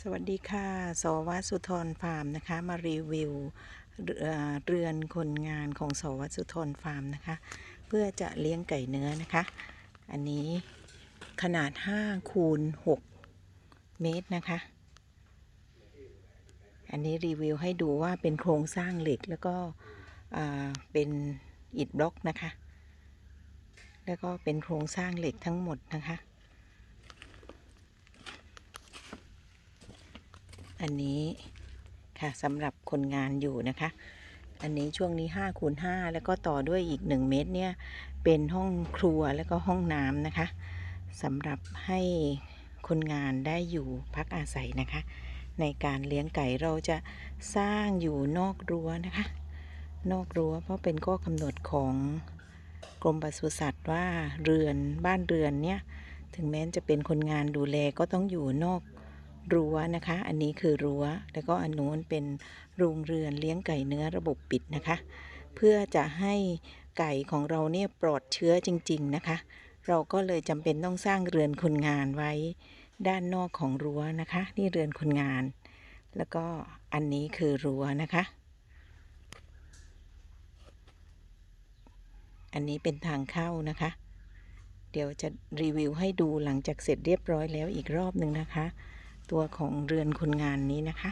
สวัสดีค่ะสวัสดิ์สุธรฟาร์มนะคะ มารีวิวเรือนคนงานของสวัสดิ์สุธรฟาร์มนะคะ เพื่อจะเลี้ยงไก่เนื้อนะคะ อันนี้ขนาด 5 คูณ 6 เมตรนะคะ อันนี้รีวิวให้ดูว่าเป็นโครงสร้างเหล็กแล้วก็เป็นอิฐบล็อกนะคะ แล้วก็เป็นโครงสร้างเหล็กทั้งหมดนะคะ อันนี้ค่ะสำหรับคนงานอยู่นะคะ อันนี้ช่วงนี้5คูณ5แล้วก็ต่อด้วยอีก 1 เมตรเนี่ย เป็นห้องครัวแล้วก็ห้องน้ำนะคะสำหรับให้คนงานได้อยู่พักอาศัยนะคะ ในการเลี้ยงไก่เราจะสร้างอยู่นอกรั้วนะคะ นอกรั้วเพราะเป็นข้อกำหนดของกรมปศุสัตว์ว่าเรือนบ้านเรือนเนี่ยถึงแม้จะเป็นคนงานดูแลก็ต้องอยู่นอก รั้วนะคะ อันนี้คือรั้ว แล้วก็อันนู้นเป็นโรงเรือนเลี้ยงไก่เนื้อระบบปิดนะคะ เพื่อจะให้ไก่ของเราเนี่ยปลอดเชื้อจริง ๆนะคะ เราก็เลยจำเป็นต้องสร้างเรือนคนงานไว้ ด้านนอกของรั้วนะคะ นี่เรือนคนงาน แล้วก็อันนี้คือรั้วนะคะ อันนี้เป็นทางเข้านะคะ เดี๋ยวจะรีวิวให้ดูหลังจากเสร็จเรียบร้อยแล้วอีกรอบหนึ่งนะคะ ตัวของเรือนคนงานนี้นะคะ